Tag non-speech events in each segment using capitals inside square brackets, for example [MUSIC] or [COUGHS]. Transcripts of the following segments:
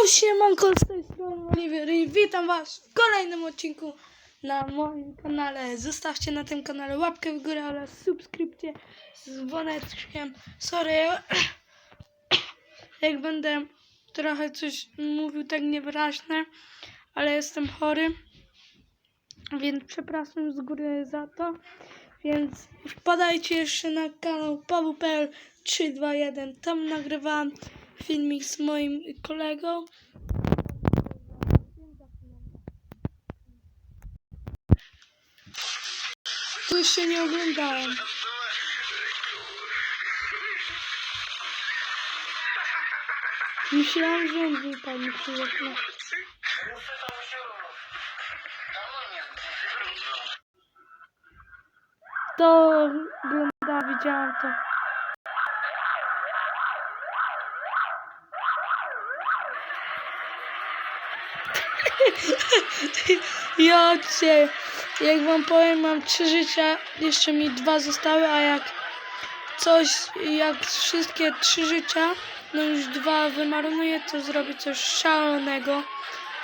Yo, siemanko, z tej strony Oliver i witam was w kolejnym odcinku na moim kanale. Zostawcie na tym kanale łapkę w górę oraz subskrypcję z dzwoneczkiem. Sorry, [COUGHS] jak będę trochę coś mówił tak niewyraźne, ale jestem chory, więc przepraszam z góry za to. Więc wpadajcie jeszcze na kanał Paweł.pl 321. Tam nagrywałam filmik z moim kolegą. Tu jeszcze nie oglądałem. Myślałam, że on wypadnie przy okno. To ogląda, widziałam to. [LAUGHS] Ja cię, jak wam powiem, mam trzy życia, jeszcze mi dwa zostały, a jak coś, jak wszystkie trzy życia, no już dwa wymarnuję, to zrobię coś szalonego.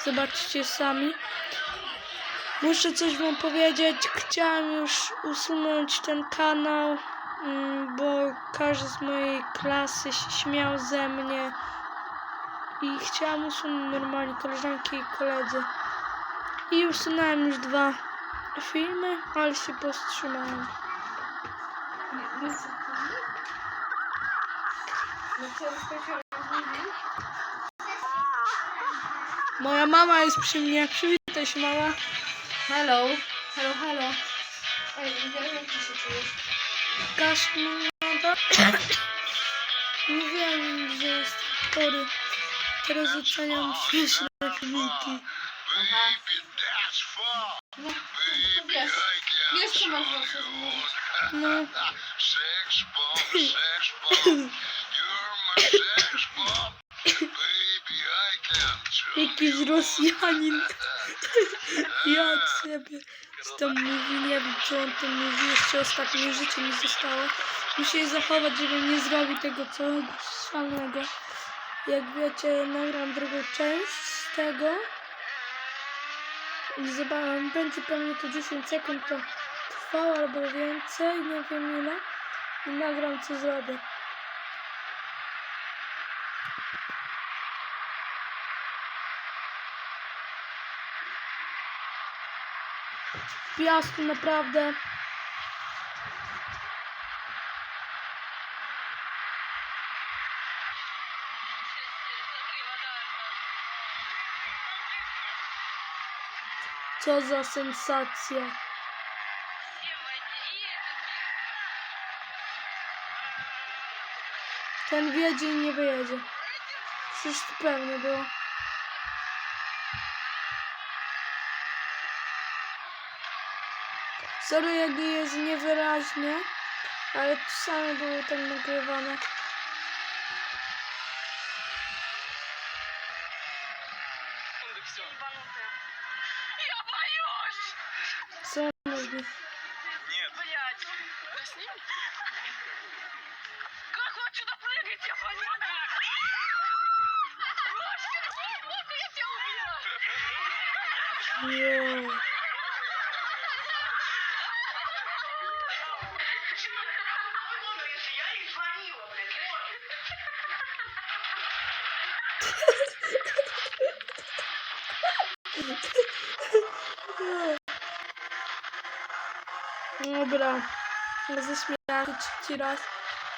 Zobaczcie sami. Muszę coś wam powiedzieć. Chciałam już usunąć ten kanał, mm, bo każdy z mojej klasy się śmiał ze mnie. I chciałam usunąć normalnie koleżanki i koledzy. I usunąłem już dwa filmy, ale się powstrzymałem. Moja mama jest przy mnie. Przywitaj się mama. Hello. Hello, hello. Ej, Oliwier, jak ty się czujesz? Kaszmada. [COUGHS] Nie wiem, że jest chory. Teraz oceniam śmieszne filmiki. No, wiesz, wiesz co masz zawsze. No, jakiś Rosjanin. [LAUGHS] Ja ciebie. Co tam mówi, nie wiem, co on tam mówi. Jeszcze ostatnie życie mi zostało. Muszę je zachować, żebym nie zrobił tego całego szalonego. Jak wiecie, nagram drugą część z tego. I zobaczę, będzie pewnie to 10 sekund to trwało albo więcej, nie wiem ile. I nagram co zrobię. Piasku naprawdę. Co za sensacja. Ten wiedzie i nie wyjedzie. Przecież to pewnie było. Sorry, jak jest niewyraźnie, ale to samo było tak nagrywane. Це можна. Нет. Блять. Как вы отсюда прыгаете, понятно? Боже, боку, я тебя убила. Thank you. Dobra. Ześmiałem się trzeci raz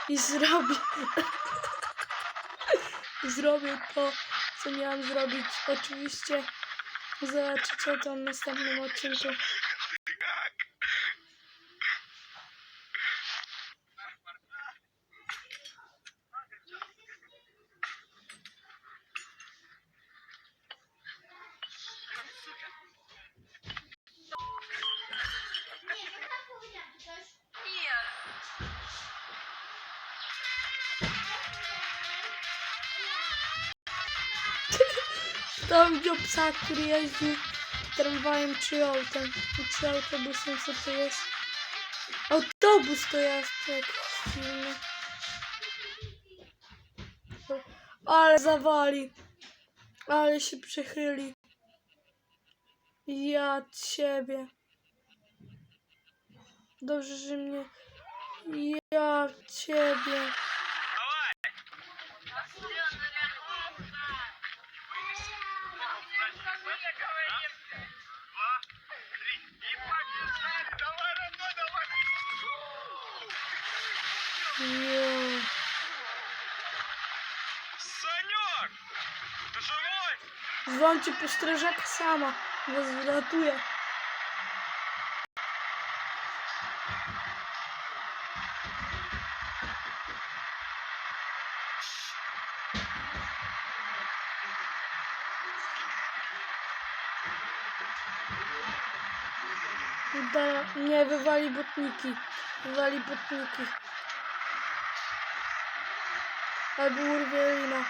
i zrobię. [LAUGHS] zrobię to, co miałam zrobić. Oczywiście zobaczycie to w następnym odcinku. Tam widział psa, który jeździł tramwajem czy autem. Czy autobusem, co to jest? Autobus to jest, jak w filmie. Ale zawali. Ale się przechyli. Ja ciebie. Dobrze, że mnie... Ja ciebie. Йо. Санек! Ти живой? Вам типу стрижак сама возвратує. Да, меня вывали бутники. Вывали бутники. Albo lina.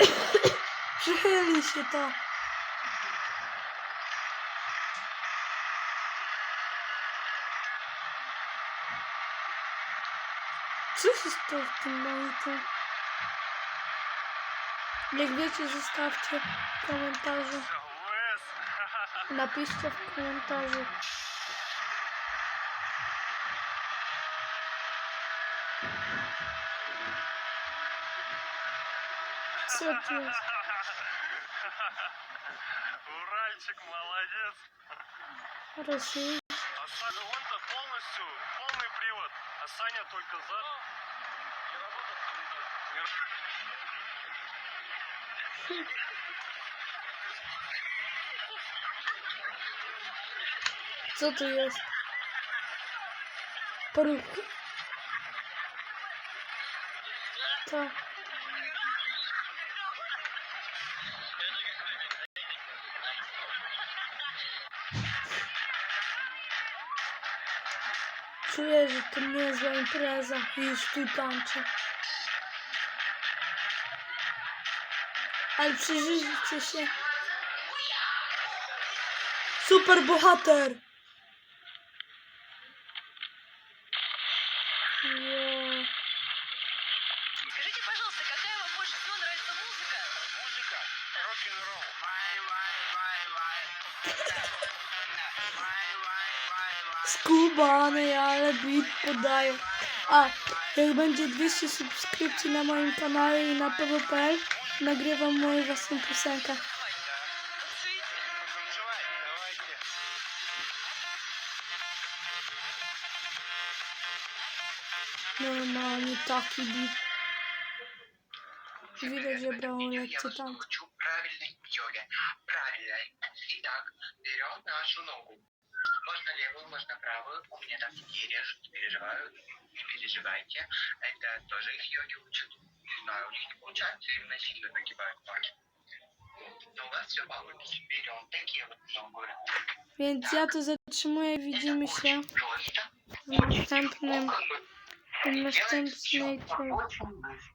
[COUGHS] Przychyli się to. Co się stało w tym monitorze? Jak wiecie, zostawcie w komentarzu. [LAUGHS] Napiszcie w komentarzu. Сюрприз. Уральчик, молодец. Россия. А Саня, он-то полностью, полный привод. А Саня только за... Что ты есть? Порыв. Так. Czuję, że to niezła impreza i już tu tańczę. Ale przeżyjcie się. Super bohater! Jo. Скажите, пожалуйста, какая вам больше всего нравится музыка? Музыка, рок-н-ролл. [LAUGHS] skubany, ale bit podaję. A, jak będzie 200 subskrypcji na moim kanale i na pw.pl, nagrywam moją własną piosenkę. Normalnie taki bit. Widać, że brałem lekcję tam. Можно левую, можно правую. У меня там не режут, не переживаю. Не переживайте. Это тоже их йоги учат. Не знаю, у них не получается именно сильно нагибают ноги. Но у вас все получится. Берем такие вот ногу. Więc ja to zatrzymuję, widzimy się Просто. w